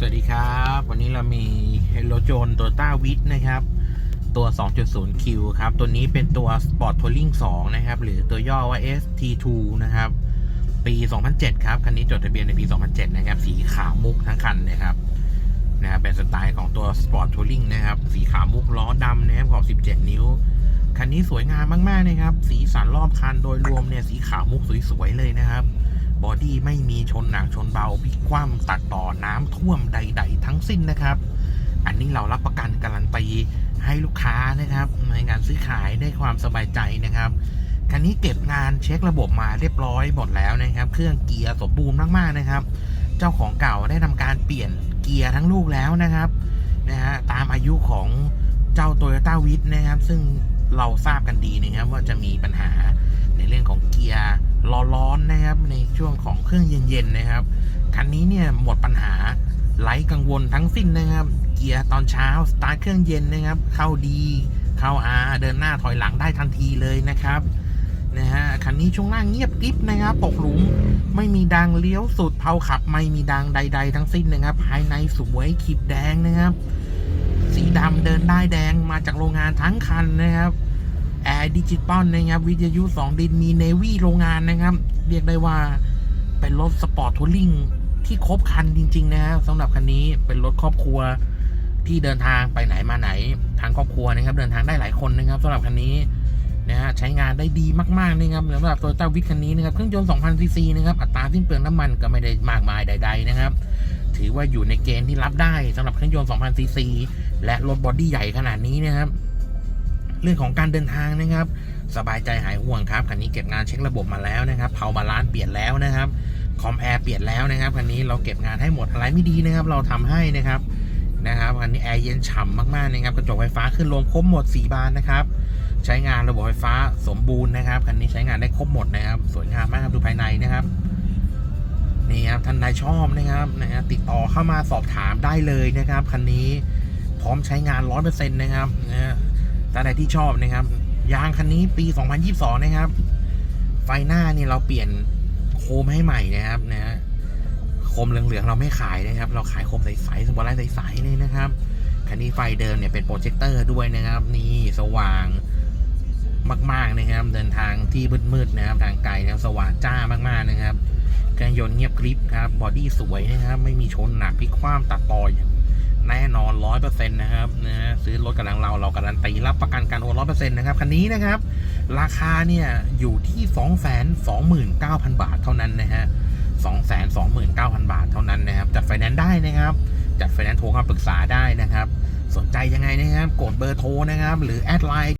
สวัสดีครับ วันนี้เรามีรถยนต์โตต้าวิทนะครับ ตัว 2.0Q ครับ ตัวนี้เป็นตัว Sport Touring 2 นะครับ หรือตัวย่อว่า ST2 นะครับ ปี 2007 ครับ คันนี้จดทะเบียนในปี 2007 นะครับ สีขาวมุกทั้งคันนะครับนะครับเป็นสไตล์ของตัว Sport Touring นะครับ สีขาวมุกล้อดำนะครับขอบ 17 นิ้ว คันนี้สวยงามมาก ๆ นะครับ สีสันรอบคันโดยรวมเนี่ยสีขาวมุกสวย ๆ เลยนะครับ บอดี้ไม่มีชนหนักชนเบาพลิกคว่ำตัดต่อน้ำท่วมใด ๆ ทั้งสิ้นนะครับ อันนี้เรารับประกันการันตีให้ลูกค้านะครับในงานซื้อขายได้ความสบายใจนะครับคันนี้เก็บงานเช็คระบบมาเรียบร้อยหมดแล้วนะครับ เครื่องเกียร์สมบูรณ์มากๆนะครับ เจ้าของเก่าได้ทำการเปลี่ยนเกียร์ทั้งลูกแล้วนะครับนะฮะตามอายุของเจ้า Toyota w i t นะครับ ซึ่ง เราทราบกันดีนะครับว่าจะมีปัญหาในเรื่องของเกียร์ร้อนๆนะครับในช่วงของเครื่องเย็นๆนะครับคันนี้เนี่ยหมดปัญหาไร้กังวลทั้งสิ้นนะครับ เกียร์ตอนเช้าสตาร์ทเครื่องเย็นนะครับ เข้าดีเข้าอาเดินหน้าถอยหลังได้ทันทีเลยนะครับนะฮะคันนี้ช่วงล่างเงียบกริบนะครับตกหลุมไม่มีดังเลี้ยวสุดเผาขับ ไม่มีดังใด ๆ ทั้งสิ้นนะครับ ภายในสวยขีบแดงนะครับ สีดำเดินได้แดงมาจากโรงงานทั้งคันนะครับแอร์ดิจิตอลนะครับ วิทยุ2ดินมีเนวี่โรงงานนะครับ เรียกได้ว่าเป็นรถสปอร์ตทัวริงที่ครบคันจริง ๆ นะฮะสำหรับคันนี้เป็นรถครอบครัวที่เดินทางไปไหนมาไหนทางครอบครัวนะครับ เดินทางได้หลายคนนะครับสำหรับคันนี้นะฮะใช้งานได้ดีมากๆนะครับสำหรับตัวเจ้าวิทคันนี้นะครับเครื่องยนต์2,000ซีซีนะครับอัตราสิ้นเปลืองน้ำมันก็ไม่ได้มากมายใด ๆนะครับ ถือว่าอยู่ในเกณฑ์ที่รับได้สำหรับเครื่องยนต์2,000ซีซี และรถบอดี้ใหญ่ขนาดนี้นะครับ เรื่องของการเดินทางนะครับ สบายใจหายห่วงครับคันนี้เก็บงานเช็คระบบมาแล้วนะครับเผาบาลานซ์เปลี่ยนแล้วนะครับคอมแอร์เปลี่ยนแล้วนะครับคันนี้เราเก็บงานให้หมดอะไรไม่ดีนะครับ เราทำให้นะครับนะครับคันนี้แอร์เย็นฉ่ำมากๆนะครับกระจกไฟฟ้าขึ้นลงครบหมด 4 บานนะครับ ใช้งานระบบไฟฟ้าสมบูรณ์นะครับคันนี้ใช้งานได้ครบหมดนะครับ สวยงามมากครับดูภายในนะครับนี่ครับท่านใดชอบนะครับนะฮะติดต่อเข้ามาสอบถามได้เลยนะครับคันนี้ ร้อมใช้งานร้อยเปอร์เซ็นต์นะครับนะฮะท่านใดที่ชอบนะครับ ยางคันนี้ปี 2022 นะครับ ไฟหน้านี่เราเปลี่ยนโคมให้ใหม่นะครับนะโคมเหลืองๆเราไม่ขายนะครับ เราขายโคมใสๆสปอตไลท์ใสๆเลยนะครับ คันนี้ไฟเดิมเนี่ยเป็นโปรเจคเตอร์ด้วยนะครับ นี่สว่างมากๆนะครับ เดินทางที่มืดๆนะครับ ทางไกลนะครับสว่างจ้ามากๆนะครับเครื่องยนต์เงียบกริบครับ บอดี้สวยนะครับ ไม่มีชนหนักพลิกคว่ำตัดต่ออย่าง แน่นอนร้อยเปอร์เซ็นต์นะครับนะฮะซื้อรถกับทางเราเราการันตีรับประกันการโอนร้อยเปอร์เซ็นต์นะครับคันนี้นะครับ ราคาเนี่ยอยู่ที่สองแสนสองหมื่นเก้าพันบาทเท่านั้นนะฮะสองแสนสองหมื่นเก้าพันบาทเท่านั้นนะครับจัดไฟแนนซ์ได้นะครับ จัดไฟแนนซ์โทรเข้าปรึกษาได้นะครับ สนใจยังไงนะครับ กดเบอร์โทรนะครับ หรือแอดไลน์